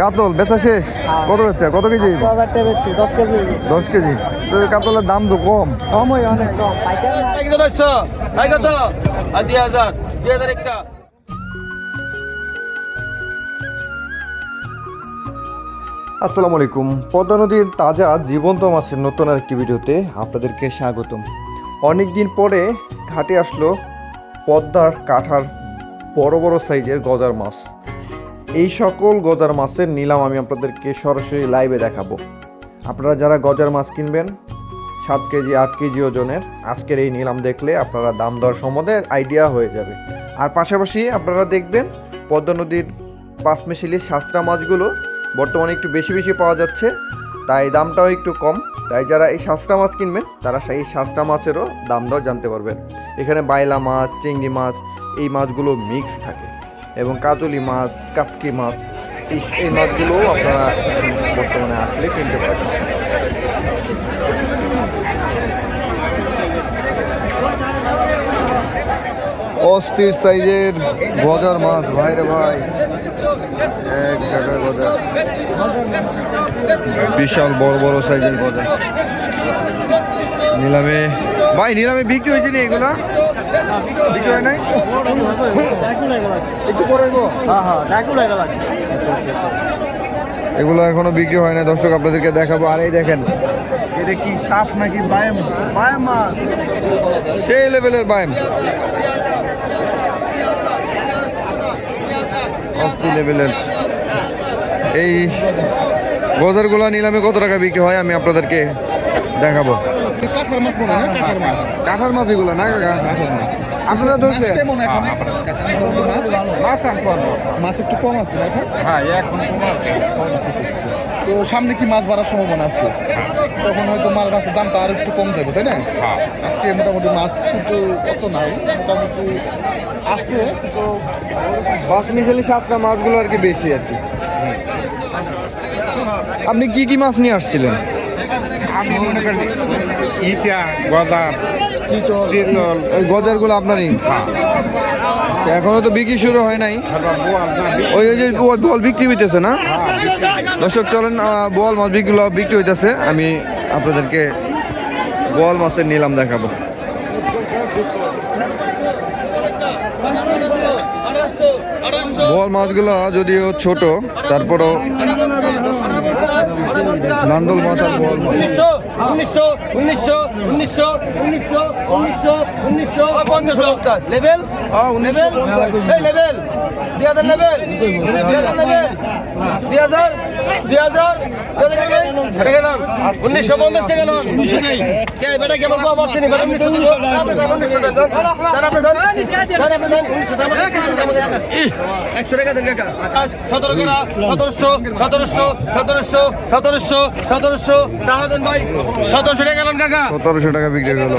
কাতল, বেচা শেষ? কত বেচা কত কেজি? দশ কেজি। দশ কেজি কাতলের দাম তো কম। অনেক কম একটা আসসালামু আলাইকুম। পদ্মা নদীর তাজা, জীবন্ত মাছের নতুন আরেকটি ভিডিওতে আপনাদেরকে স্বাগতম। অনেক দিন পরে ঘাটে আসলো পদ্মার কাঠার বড় বড় সাইজের গজার মাছ। এই সকল গজার মাছের নিলাম আমি আপনাদেরকে সরাসরি লাইভে দেখাবো। আপনারা যারা গজার মাছ কিনবেন, সাত কেজি, আট কেজি ওজনের, আজকের এই নিলাম দেখলে আপনারা দাম দর সম্বন্ধে আইডিয়া হয়ে যাবে। আর পাশাপাশি আপনারা দেখবেন, পদ্মা নদীর পাঁচমেশিলির শাস্ত্রা মাছগুলো বর্তমানে একটু বেশি বেশি পাওয়া যাচ্ছে, তাই দামটাও একটু কম। তাই যারা এই শাস্ত্রা মাছ কিনবেন, তারা সেই শাস্ত্রা মাছেরও দাম দর জানতে পারবেন। এখানে বাইলা মাছ, চিংড়ি মাছ, এই মাছগুলো মিক্স থাকে। এবং কাতলি মাছ কাচকি মাছ এই এই মাছগুলোও আপনারা বর্তমানে আসলে কিনতে পারবেন। অস্থির সাইজের গজার মাছ ভাইরে ভাই। এক টাকা গজা বিশাল বড় বড় সাইজের গজা। নিলামে ভাই, নিলামে বিক্রি হয়েছে নি এগুলা? এগুলো এখনও বিক্রি হয় না দর্শক, আপনাদেরকে দেখাবো। আর এই দেখেন এটা কি সাপ নাকি বায়াম? বায়াম মাছ। সেই লেভেলের বায়াম। অস্থি লেভেলের। এই গজারগুলো নিলামে কত টাকা বিক্রি হয় আমি আপনাদেরকে দেখাবো। কাঠার মাছ মনে হয় না? মাছ। কাঁঠার মাছ এগুলো না কাকা? আপনারা কাঠার মাছ একটু কম আছে হ্যাঁ এখন তো সামনে কি মাছ বাড়ার সম্ভাবনা আছে? তখন হয়তো মাছ মাছের দামটা আর একটু কম যাবে তাই না? হ্যাঁ। আজকে মোটামুটি মাছ কিন্তু অত নাই। মোটামুটি আসছে পাঁচ মিশালি সাতটা মাছগুলো আর কি বেশি আর কি। আপনি কি কি মাছ নিয়ে আসছিলেন? আমি মনে করি ইসা গদা চিতল ওই গজারগুলো আপনারই। হ্যাঁ। এখনও তো বিক্রি শুরু হয় নাই। ওই ওই যে বল বিক্রি হইতেছে না? দর্শক চলেন বল মাছ বিক্রি বিক্রি হইতেছে। আমি আপনাদেরকে বল মাছের নিলাম দেখাবো। বোয়াল মাছগুলো যদিও ছোট তারপরও নান্ডল মাছ আর বোয়াল মাছ। উনিশশো উনিশশো উনিশশো উনিশশো উনিশশো উনিশশো উনিশশো। Level level. এই লেভেল। দুই হাজার লেভেল। দুই হাজার লেভেল। দুই হাজার। দুই হাজার উনিশশো পঞ্চাশ টাকা। লোন বেটা কেমন একশো টাকা দেন কাকা। সতেরো সতেরোশো সতেরোশো সতেরোশো সতেরোশো সতেরোশো। টাকা দেন ভাই সতেরোশো টাকা দেন কাকা। সতেরোশো টাকা বিক্রি হলো।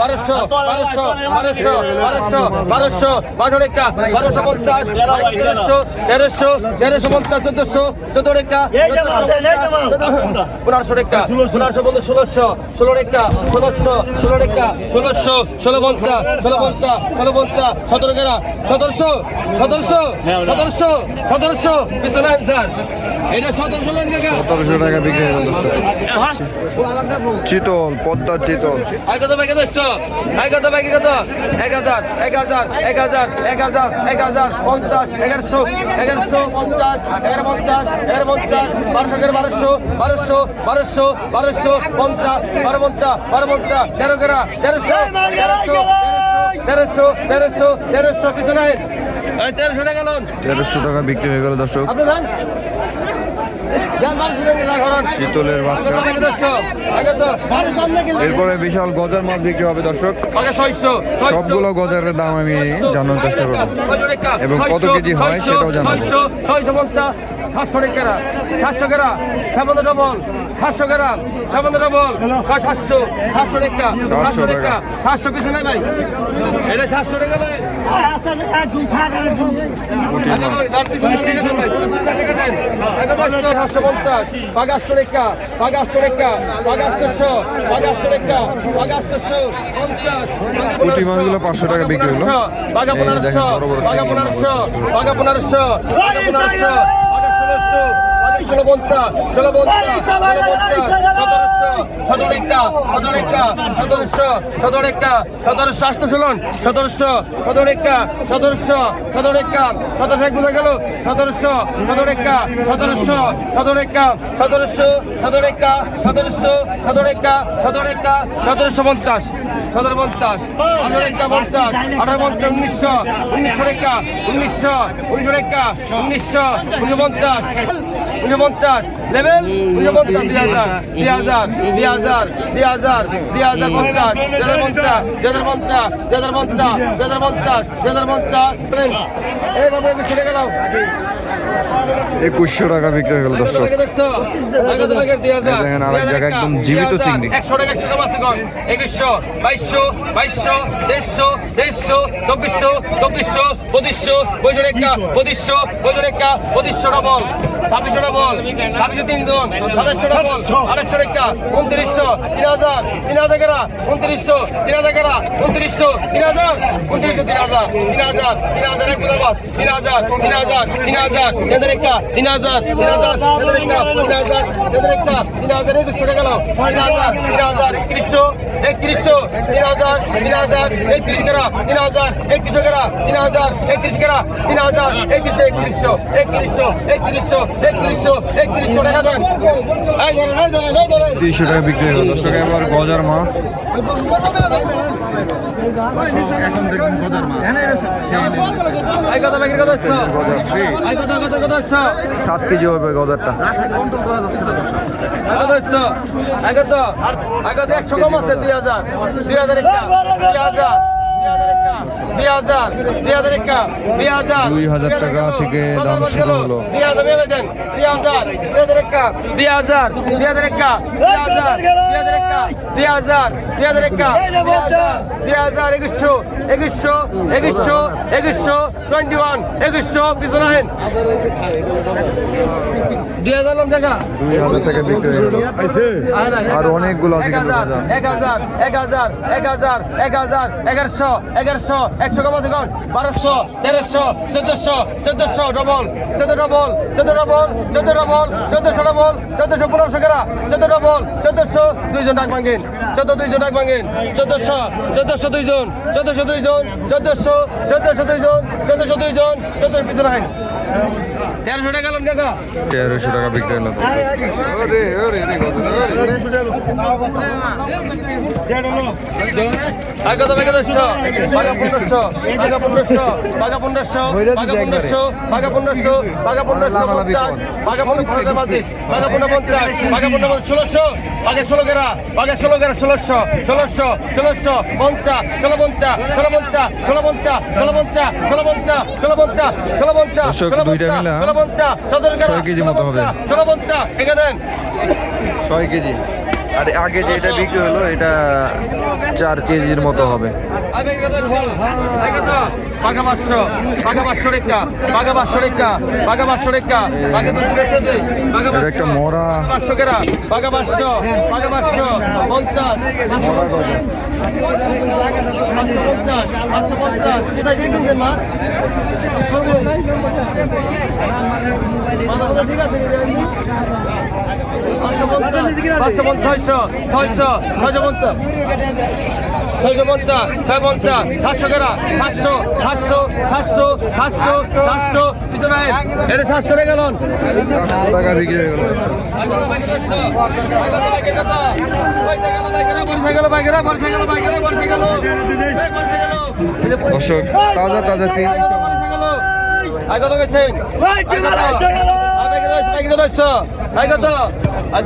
বারোশো বারোশো বারোশো বারোশো বারোশো বারোশো বারোশো পঞ্চাশ তেরোশো তেরোশো তেরোশো পঞ্চাশ চোদ্দশো চোদ্দ টাকা পনেরোশো টাকা পনেরোশো পঞ্চাশ ষোলোশো ষোলো টাকা ষোলোশো ষোলো টাকা ষোলোশো ষোলো পঞ্চাশ ষোলো পঞ্চাশ ষোলো পঞ্চাশ সতেরো টাকা সতেরোশো সতেরোশো সতেরোশো সতেরোশো পিছনে সতেরোশো টাকা বিক্রি হলো চিতল পদ্মা চিতল। আই কত ভাই কত একশো আই কত ভাই কত এক হাজার এক হাজার এক হাজার এক হাজার এক হাজার পঞ্চাশ এগারোশো এগারোশো পঞ্চাশ এগারো পঞ্চাশ এগারো পঞ্চাশ বারোশো এগারো বারোশো বারোশো বারোশো বারোশো পঞ্চাশ বারো পঞ্চাশ বারো পঞ্চাশ তেরো গেরা তেরোশো তেরোশো তেরোশো তেরোশো তেরোশো পিছনে তেরোশো টাকা লোন তেরোশো টাকা বিক্রি হয়ে গেল দর্শক আপনি যান যান বারোশো টাকা ধরুন চিতলের বাচ্চা। এরপরে বিশাল গজার মাছ বিক্রি হবে দর্শক। সবগুলো গজারের দাম আমি জানার চেষ্টা করব। এবং কত কেজি হয় সেটাও জানাব। সাতশো টাকা সাতশো কেরা সাতশো ডবল সাতশো গ্রাম সাবান ডবল ছয় সাতশো সাতশো টাকা সাতশো টাকা। সাতশো পিছনে ভাই। এটা সাতশো টাকা ভাই। পুঁটি মাছগুলো 500 টাকা বিক্রি হলো। বাঘা পনেরোশো বাঘা পনেরোশো বাঘা পনেরোশো বাঘা পনেরোশো ষোলো পঞ্চাশ ষোলো পঞ্চাশ সতেরোশো সতেরোটা সতেরোটা সতেরোশো সতেরোটা সতেরোশো আটশো ষোলন সতেরোশো সতেরোটা সতেরোশো সতেরোটা সতেরোশো এক বোঝা গেল সতেরোশো সতেরোটা সতেরোশো সতেরোটা সতেরোশো সতেরোটা সতেরোশো সতেরোটা সতেরোটা সতেরোশো পঞ্চাশ সতেরো পঞ্চাশ আঠারো একটা পঞ্চাশ আঠারো পঞ্চাশ উনিশশো উনিশশো রেখা উনিশশো উনিশশো রেখা উনিশশো উনিশশো পঞ্চাশ লেভেল পঞ্চাশ দুই হাজার দুই হাজার দুই হাজার দুই হাজার দুই হাজার পঞ্চাশ দুই হাজার পঞ্চাশ দুই হাজার পঞ্চাশ দুই হাজার পঞ্চাশ দুই হাজার পঞ্চাশ দুই হাজার পঞ্চাশ এই বাবু একটু ছুটে গেলাম একুশশো টাকা বিক্রি হয়ে গেল দর্শক দেখেন আরেক জায়গায় একদম জীবিত চিংড়ি। একশো টাকা একশো আছে একুশশো বাইশশো বাইশশো দেড়শো দেড়শো চব্বিশশো চব্বিশশো পঁচিশশো পঁচিশশো রেখা পঁচিশশো পঁচিশশো রেখা পঁচিশশো ডবল ছাব্বিশশো ডবল ছাব্বিশশো তিন তিনজন সাতাশশো ডবল আড়াইশো রেখা উনত্রিশশো তিন হাজার তিন হাজার গেরা উনত্রিশশো তিন হাজার গেরা উনত্রিশশো তিন হাজার উনত্রিশশো তিন হাজার তিন হাজার তিন হাজার এক তিন হাজার তিন হাজার তিন হাজার একটা তিন হাজার তিন হাজার একটা তিন হাজার একটা তিন হাজার একুশশো টাকা গেল তিন হাজার তিন হাজার একত্রিশশো একত্রিশশো তিন হাজার তিন হাজার একত্রিশ গেরা তিন হাজার একত্রিশশো গেরা তিন হাজার একত্রিশ গেরা তিন হাজার একত্রিশশো একত্রিশশো একত্রিশশো একত্রিশশো একত্রিশশো একত্রিশশো টাকা দেন তিনশো টাকা বিক্রি হয়ে গেল দর্শক এবার গজার মাছ কথা কথা কত হচ্ছে সাত কেজি হবে গজারটা আগত হচ্ছে আগত আগত একশো কম আছে দুই হাজার দুই হাজার দুই হাজার দুই হাজার দুই টাকা থেকে দাম শুরু হলো। একুশশো একুশশো একুশশো একুশশো টোয়েন্টি ওয়ান একুশশো পিছনে হাজার টাকা হাজার টাকা বিক্রি হয়ে আর অনেকগুলো এক হাজার এক হাজার এক হাজার এক হাজার এক হাজার এগারোশো এগারোশো একশো কম আছে কম বারোশো তেরোশো চোদ্দশো চোদ্দশো ডবল চোদ্দ ডবল চোদ্দ ডবল চোদ্দ ডবল চোদ্দশো ডবল চোদ্দশো পনেরোশো কেরা। চোদ্দ ডবল চোদ্দশো দুইজন ডাক ভাঙেন। চোদ্দ দুইজন ডাক ভাঙেন। চোদ্দশো চোদ্দশো দুইজন চোদ্দশো দুইজন চোদ্দশো চোদ্দশো দুইজন চোদ্দশো দুইজন চোদ্দশো পিছনে হাইন তেরোশো টাকা গেলাম কাকা। তেরোশো টাকা বিক্রি হলো। গজার, ওরে। আগত পনেরোশো বাঘা পনেরোশো বাঘা পনেরোশো বাঘা পনেরোশো বাঘা পনেরোশো বাঘা পনেরোশো পঞ্চাশ বাঘা পঞ্চাশ বাঘা পনেরো পঞ্চাশ বাঘা পনেরো ষোলোশো বাঘা ষোলো গেরা বাঘা ষোলো গেরা ষোলোশো ষোলোশো ষোলোশো পঞ্চাশ ষোলো পঞ্চাশ ষোলো পঞ্চাশ ষোলো পঞ্চাশ ষোলো পঞ্চাশ ষোলো পঞ্চাশ ষোলো পঞ্চাশ ষোলো পঞ্চাশ ষোলো দুইটা পঞ্চাশ ষোলো পঞ্চাশ সতেরো গেরা ছয় কেজি মতো হবে। ষোলো পঞ্চাশ এখানে ছয় কেজি। আর আগে যে এটা বিক্রি হলো এটা চার কেজির মতো হবে। বাঘা পাঁচশো বাঘা পাঁচশো রেখা বাঘা পাঁচশো রেখা বাঘা পাঁচশো রেখা বাঘা তো রেখে বাঘা পাঁচশো বাঘা পাঁচশো পাঁচশো পঞ্চাশ পাঁচশো পঞ্চাশ পাঁচশো পঞ্চাশ এটা পাঁচশো পাঁচশো ছয়শো পঞ্চাশ। ছয়শো পঞ্চাশ ছয় পঞ্চাশ সাতশো কেরা সাতশো সাতশো সাতশো সাতশো সাতশো পিছনে এটা সাতশো টাকা টাকা বিক্রি হয়ে গেল দর্শক তাজা তাজা গেছেন।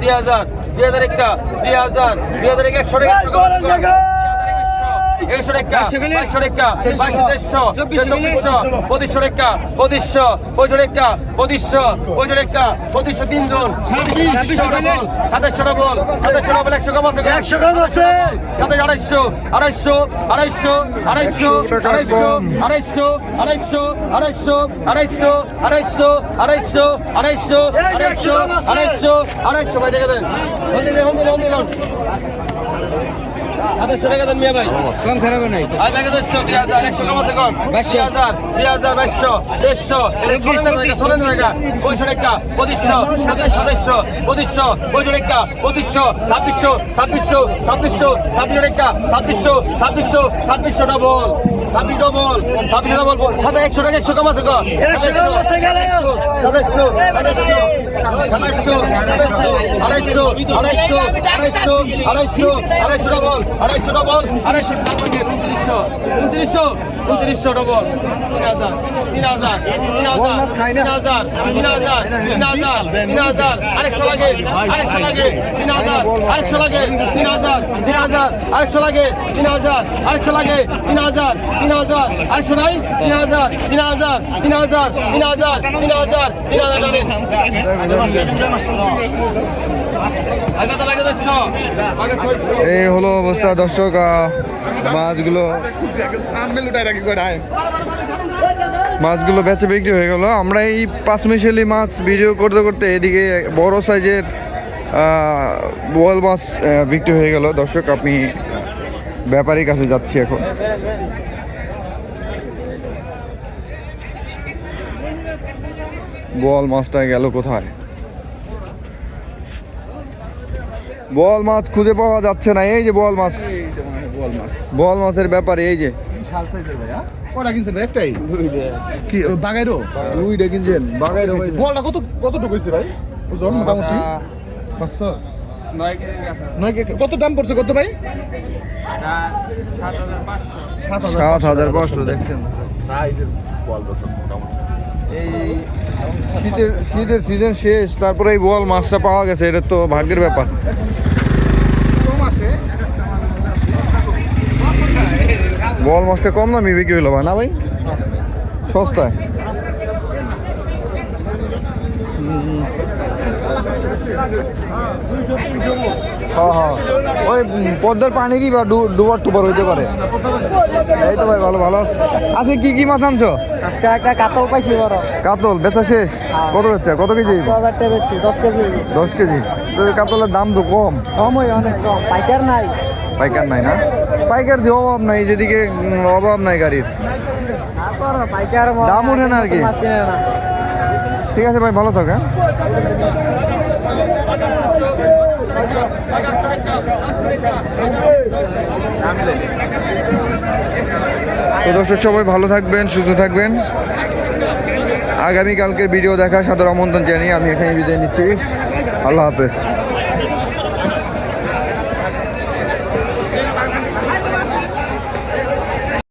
দুই হাজার দুই হাজার একটা দুই হাজার দুই হাজার একশো টাকা। একুশশো টাকা বাইশশো টাকা বাইশশো দেড়শো চব্বিশশো পঁচিশশো টাকা পঁচিশশো পঁচিশশো টাকা পঁচিশশো পঁচিশশো টাকা পঁচিশশো তিনজন সাতাশশো ডবল সাতাশশো ডবল একশো কম আছে একশো কম আছে সাতাশ আড়াইশো আড়াইশো আড়াইশো আড়াইশো আড়াইশো আড়াইশো আড়াইশো আড়াইশো আড়াইশো আড়াইশো আড়াইশো আড়াইশো আড়াইশো আড়াইশো আড়াইশো ভাই টাকা দেন হন্দি দেন হন্দি আড়াইশো টাকা দেন মিয়া ভাই কম খারাপ নাই আর ব্যাগে দশশো দুই হাজার একশো কমাতে কম দুই হাজার দুই হাজার বাইশশো দেড়শো ষোলো টাকা পঁয়শো টাকা পঁচিশশো সাতাশশো পঁচিশশো পঁয়শো টাকা পঁচিশশো ছাব্বিশশো ছাব্বিশশো ছাব্বিশশো ছাব্বিশশো টাকা ছাব্বিশশো ছাব্বিশশো ছাব্বিশশো ডবল ছাব্বিশ ডবল ছাব্বিশশো ডবল সাদা একশো টাকা একশো কম সাতাশশো সাতাশশো সাতাশশো আড়াইশো আড়াইশো আড়াইশো আড়াইশো আড়াইশো ডবল আড়াইশো ডবল আড়াইশো উনত্রিশশো উনত্রিশশো উনত্রিশশো ডবল তিন হাজার তিন হাজার তিন হাজার তিন হাজার তিন হাজার তিন হাজার তিন হাজার আরেকশো লাগে আরেকশো লাগে তিন হাজার আরেকশো লাগে তিন হাজার তিন হাজার আরেকশো লাগে তিন হাজার আরেকশো লাগে তিন হাজার তিন হাজার আরেকশো নাই তিন হাজার তিন হাজার তিন হাজার তিন হাজার তিন হাজার তিন হাজার এই হলো অবস্থা, দর্শক মাছগুলো মাছগুলো বেচে বিক্রি হয়ে গেল। আমরা এই পাঁচ মিশালি মাছ ভিডিও করতে করতে এদিকে বড় সাইজের বোয়াল মাছ বিক্রি হয়ে গেল। দর্শক, আপনি ব্যাপারীর কাছে যাচ্ছি এখন। বোয়াল মাছটা গেল কোথায়? বোয়াল মাছ খুঁজে পাওয়া যাচ্ছে না এই যে বল মাছ। বল মাছের ব্যাপারে এই যে। হ্যাঁ? কিনছেন? একটাই? কি ও, বাগাইরো? দুইটা কিনছেন বলটা কত কতটুকু হয়েছে ভাই? ওজন মোটামুটি? কত দাম পড়ছে কত ভাই? সাত হাজার পাঁচশো। দেখছেন। বল এই শীতের শীতের সিজন শেষ, তারপরে এই বোয়াল মাছটা পাওয়া গেছে, এটা তো ভাগ্যের ব্যাপার। বল মাছটা কম দামি বিক্রি হলো না ভাই? সস্তায়? হ্যাঁ হ্যাঁ। ওই পদ্মার পানিরই বা ডুবার টুবার হইতে পারে। এই তো ভাই ভালো ভালো আছে। আজকে কি কি মাছ আনছো? আজকে একটা কাতল পাইছি বড়। কাতল বেচা শেষ? কত বেচা কত কেজি? দু বেচছি দশ কেজি। দশ কেজি। তো কাতলের দাম তো কম। কমই অনেক কম। পাইকার নাই। পাইকার নাই না? পাইকার দিয়ে অভাব নাই যেদিকে অভাব নাই গাড়ির। দাম উঠে না আর কি? ঠিক আছে ভাই ভালো থাক হ্যাঁ? তো দর্শক, সবাই ভালো থাকবেন, সুস্থ থাকবেন। আগামীকালকে ভিডিও দেখা সাদর আমন্ত্রণ জানিয়ে আমি এখানে বিদায় নিচ্ছি। আল্লাহ হাফেজ।